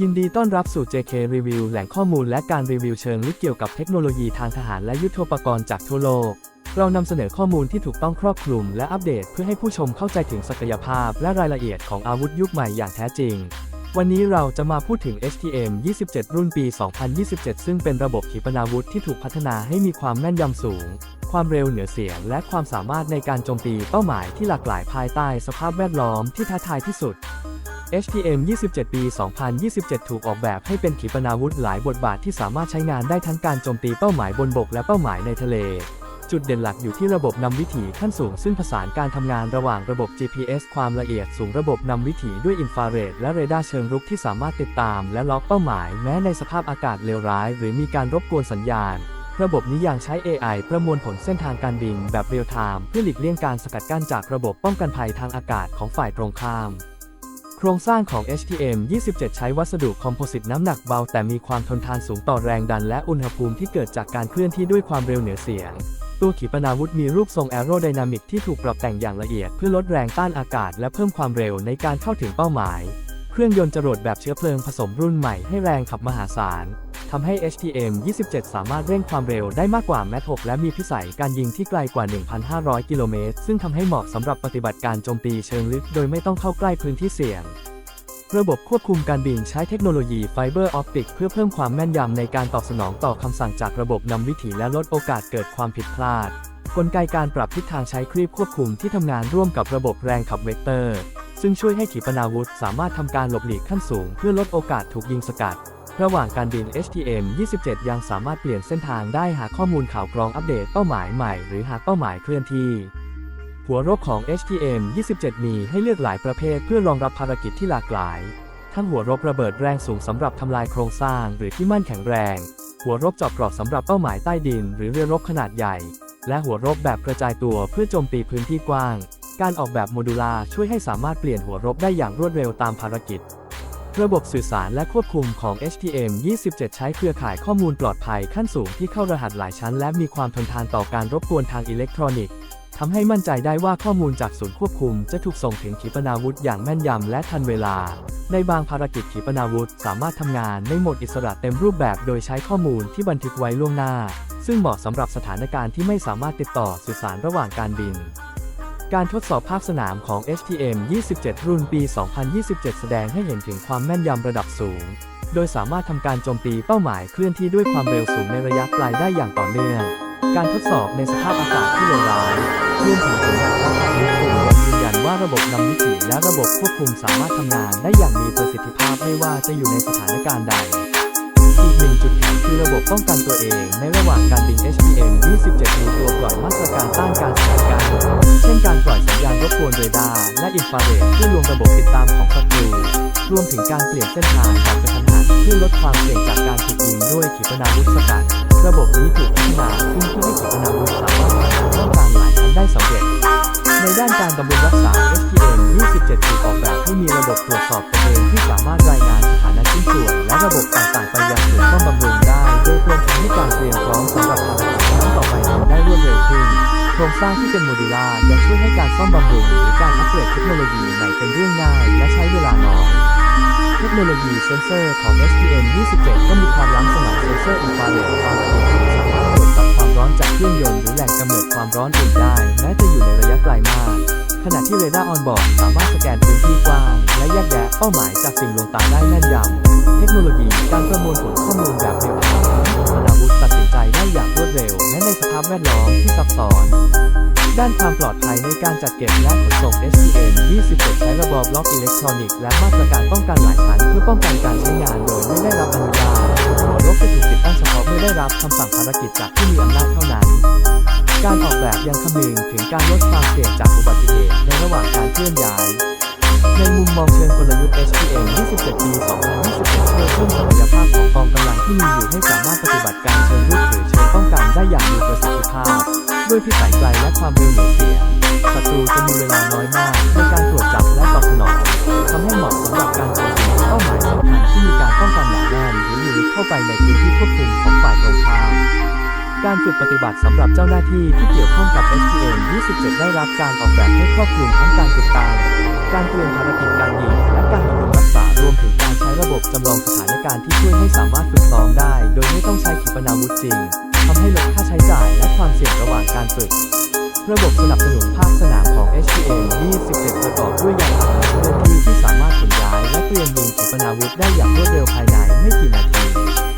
ยินดีต้อนรับสู่ JK Review แหล่งข้อมูลและการรีวิวเชิงลึกเกี่ยวกับเทคโนโลยีทางทหารและยุทโธปกรณ์จากทั่วโลก เรานำเสนอข้อมูลที่ถูกต้องครอบคลุมและอัปเดตเพื่อให้ผู้ชมเข้าใจถึงศักยภาพและรายละเอียดของอาวุธยุคใหม่อย่างแท้จริง วันนี้เราจะมาพูดถึง HTM 27 รุ่นปี 2027 ซึ่งเป็นระบบขีปนาวุธที่ถูกพัฒนาให้มีความแม่นยำสูง ความเร็วเหนือเสียง และความสามารถในการโจมตีเป้าหมายที่หลากหลายภายใต้สภาพแวดล้อมที่ท้าทายที่สุด HTM 27 ปี 2027 ถูกออกแบบให้เป็นขีปนาวุธหลายบทบาทที่สามารถใช้งานได้ทั้งการโจมตีเป้าหมายบนบกและเป้าหมายในทะเล จุดเด่นหลักอยู่ที่ระบบนำวิถีขั้นสูงซึ่งผสานการทำงานระหว่างระบบ GPS ความละเอียดสูงระบบนำวิถีด้วยอินฟราเรดและเรดาร์เชิงรุกที่สามารถติดตาม และล็อกเป้าหมาย แม้ในสภาพอากาศเลวร้าย หรือมีการรบกวนสัญญาณระบบนี้ยังใช้ AI ประมวลผลเส้นทางการบินแบบเรียลไทม์เพื่อหลีกเลี่ยงการสกัดกั้นจากระบบป้องกันภัยทางอากาศของฝ่ายตรงข้าม โครงสร้างของ HTM 27 ใช้วัสดุคอมโพสิตน้ำหนักเบา แต่มีความทนทานสูงต่อแรงดันและอุณหภูมิที่เกิดจากการเคลื่อนที่ด้วยความเร็วเหนือเสียง ตัวขีปนาวุธมีรูปทรงแอโรไดนามิกที่ถูกปรับแต่งอย่างละเอียดเพื่อลดแรงต้านอากาศและเพิ่มความเร็วในการเข้าถึงเป้าหมาย เครื่องยนต์จรวดแบบเชื้อเพลิงผสมรุ่นใหม่ให้แรงขับมหาศาล ทำให้ HTM 27 สามารถเร่งความเร็วได้มากกว่าแมท6และมีพิสัยการยิงที่ไกลกว่า 1,500 กิโลเมตร ซึ่งทำให้เหมาะสำหรับปฏิบัติการโจมตีเชิงลึก โดยไม่ต้องเข้าใกล้พื้นที่เสี่ยง ระบบควบคุมการบินใช้เทคโนโลยีไฟเบอร์ออปติกเพื่อเพิ่มความแม่นยำในการตอบสนองต่อคำสั่งจากระบบนำวิถีและลดโอกาสเกิดความผิดพลาด กลไกการปรับทิศทางใช้ครีบควบคุมที่ทำงานร่วมกับระบบแรงขับเวกเตอร์ ซึ่งช่วยให้ขีปนาวุธสามารถทำการหลบหลีกขั้นสูง เพื่อลดโอกาสถูกยิงสกัด ระหว่างการบิน HTM 27 ยังสามารถเปลี่ยนเส้นทางได้หากข้อมูลข่าวกรองอัปเดตเป้าหมายใหม่หรือหากเป้าหมายเคลื่อนที่ หัวรบของ HTM 27 มีให้เลือกหลายประเภทเพื่อรองรับภารกิจที่หลากหลาย ทั้งหัวรบระเบิดแรงสูงสำหรับทำลายโครงสร้างหรือที่มั่นแข็งแรง หัวรบเจาะเกราะสำหรับเป้าหมายใต้ดิน หรือเรือรบขนาดใหญ่ และหัวรบแบบกระจายตัวเพื่อโจมตีพื้นที่กว้าง การออกแบบโมดูลาร์ช่วยให้สามารถเปลี่ยนหัวรบได้อย่างรวดเร็วตามภารกิจ ระบบสื่อสารและควบคุมของ HTM 27 ใช้เครือข่ายข้อมูลปลอดภัยขั้นสูงที่เข้ารหัสหลายชั้น และมีความทนทานต่อการรบกวนทางอิเล็กทรอนิกส์ทำให้มั่นใจได้ว่าข้อมูลจากศูนย์ควบคุม จะถูกส่งถึงขีปนาวุธอย่างแม่นยำและทันเวลา ในบางภารกิจขีปนาวุธสามารถทำงานในโหมดอิสระเต็มรูปแบบโดยใช้ข้อมูลที่บันทึกไว้ล่วงหน้า ซึ่งเหมาะสำหรับสถานการณ์ที่ไม่สามารถติดต่อสื่อสารระหว่างการบิน การทดสอบภาคสนามของ HTM 27 รุ่นปี 2027 แสดงให้เห็นถึงความแม่นยำระดับสูง โดยสามารถทำการโจมตีเป้าหมายเคลื่อนที่ด้วยความเร็วสูงในระยะไกลได้อย่างต่อเนื่อง การทดสอบในสภาพอากาศที่เลวร้ายรวมถึงผลงานทางการวิจัยยังยืนยันว่าระบบนำวิถีและระบบควบคุมสามารถทำงานได้อย่างมีประสิทธิภาพไม่ว่าจะอยู่ในสถานการณ์ใด อีกหนึ่งจุดแข็งคือระบบป้องกันตัวเองในระหว่างการ ล่อยสัญญาณรบกวนเรดาร์และอินฟราเรดเพื่อลวงระบบติดตามของศัตรู รวมถึงการเปลี่ยนเส้นทางแบบกระทันหันเพื่อลดความเสี่ยงจากการถูกยิงด้วยขีปนาวุธสกัด ระบบนี้ถูกพัฒนาขึ้นเพื่อให้ขีปนาวุธสามารถผ่านต้องการหลายชั้นได้สำเร็จ ในด้านการบำรุงรักษา STM 27ถูกออกแบบให้มีระบบตรวจสอบตัวเองที่สามารถรายงานสถานะชิ้นส่วนและระบบต่างๆไปยังศูนย์ซ่อมบำรุงได้ โดยควรทำให้การเตรียมพร้อมสำหรับภารกิจครั้งต่อไปทำได้รวดเร็วขึ้น ครงสร้างที่เป็นโมดูลาร์ยังช่วยให้การซ่อมบำรุงหรือการอัปเกรดเทคโนโลยีใหม่เป็นเรื่องง่าย และใช้เวลาน้อย เทคโนโลยีเซนเซอร์ของ STM 27 ก็มีความล้ำสมัยเซนเซอร์อินฟราเรดความละเอียดสูงสามารถตรวจจับความร้อนจากเครื่องยนต์หรือแหล่งกำเนิดความร้อนอื่นได้แม้จะอยู่ในระยะไกลมาก ขณะที่เรดาร์ออนบอร์ดสามารถสแกนพื้นที่กว้างและแยกแยะเป้าหมายจากสิ่งลวงตาได้แม่นยำเทคโนโลยีการประมวลผลข้อมูลแบบเรียลไทม์ทำให้ขีปนาวุตัดสินใจได้อย่างรวดเร็วแม้าพแวดล้อมที่ซับซ้อน ด้านความปลอดภัยในการจัดเก็บและขนส่ง STM 27 ใช้ระบบบล็อกอิเล็กทรอนิกส์และมาตรการป้องกันหลายชั้น เพื่อป้องกันการใช้งานโดยไม่ได้รับอนุญาตหัวรบจะถูกติดตั้งเฉพาะเมื่อได้รับคำสั่งภารกิจจากผู้มีอำนาจเท่านั้น การออกแบบยังคำนึงถึงการลดความเสี่ยงจากอุบัติเหตุในระหว่างการเคลื่อนย้ายในมุมมองเชิงกลยุทธ์ HPM 27 ปี 2027เพื่อเพิ่มศักยภาพของกองกำลังที่มีอยู่ให้สามารถปฏิบัติการเชิงรุก ด้วยพิสัยไกลและความเร็วเหนือเสียศัตรูจะมีเวลาน้อยมากในการตรวจจับและตอบสนองทำให้เหมาะสำหรับการโจมตีเป้าหมายสำคัญที่มีการป้องกันหนาแน่นหรืออยู่ลึกเข้าไปในพื้นที่ควบคุมของฝ่ายตรงข้ามการฝึกปฏิบัติสำหรับเจ้าหน้าที่ที่เกี่ยวข้องกับ STM 27 ได้รับการออกแบบให้ครอบคลุมทั้งการติดตามการเตรียมภารกิจการยิงและการบำรุงรักษารวมถึงการใช้ระบบจำลองสถานการณ์ที่ช่วยให้สามารถฝึกซ้อมได้ โดยไม่ต้องใช้ขีปนาวุธจริงทำให้ลดค่าใช้จ่ายและความเสี่ยง ระหว่างการฝึก ระบบสนับสนุนภาคสนามของ HTM 27 ประกอบด้วยยานพาหนะเคลื่อนที่ที่สามารถขนย้าย และเตรียมยิงขีปนาวุธได้อย่างรวดเร็วภายในไม่กี่นาที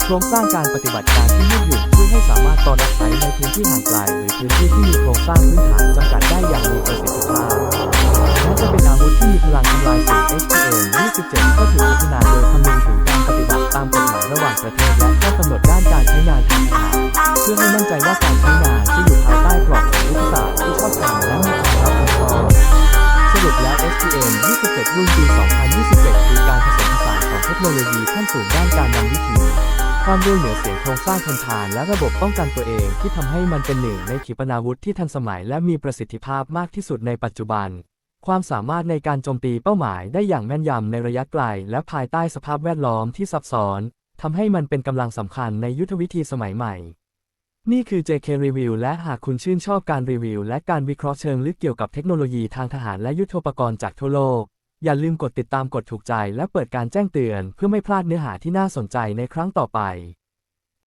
โครงสร้างการปฏิบัติการที่ยืดหยุ่นช่วยให้สามารถต่อรับใช้ในพื้นที่ห่างไกลหรือพื้นที่ที่มีโครงสร้างพื้นฐานจำกัดได้อย่างมีประสิทธิภาพแม้จะเป็นอาวุธที่มีพลังทำลายสูง HTM 27 ก็ถูกพัฒนาโดยคำนึงถึงการปฏิ ประเทศและข้อกำหนดด้านการใช้งานทางทหารเพื่อให้มั่นใจว่าการใช้งานจะอยู่ภายใต้กรอบของยุทธศาสตร์ที่ชอบธรรมและมีความรับผิดชอบสรุปแล้ว STM 27 รุ่นปี 2021 คือการผสมผสานของเทคโนโลยีขั้นสูงด้านการนำวิถีความร็วเหนือเสียงโครงสร้างทนทานและระบบป้องกันตัวเองที่ทำให้มันเป็นหนึ่งในขีปนาวุธที่ทันสมัยและมีประสิทธิภาพมากที่สุดในปัจจุบันความสามารถในการโจมตีเป้าหมายได้อย่างแม่นยำในระยะไกล และภายใต้สภาพแวดล้อมที่ซับซ้อน ทำให้มันเป็นกำลังสำคัญในยุทธวิธีสมัยใหม่ นี่คือ JK Review และหากคุณชื่นชอบการรีวิว และการวิเคราะห์เชิงลึกเกี่ยวกับเทคโนโลยีทางทหารและยุทธปกรณ์จากทั่วโลก อย่าลืมกดติดตามกดถูกใจและเปิดการแจ้งเตือน เพื่อไม่พลาดเนื้อหาที่น่าสนใจในครั้งต่อไป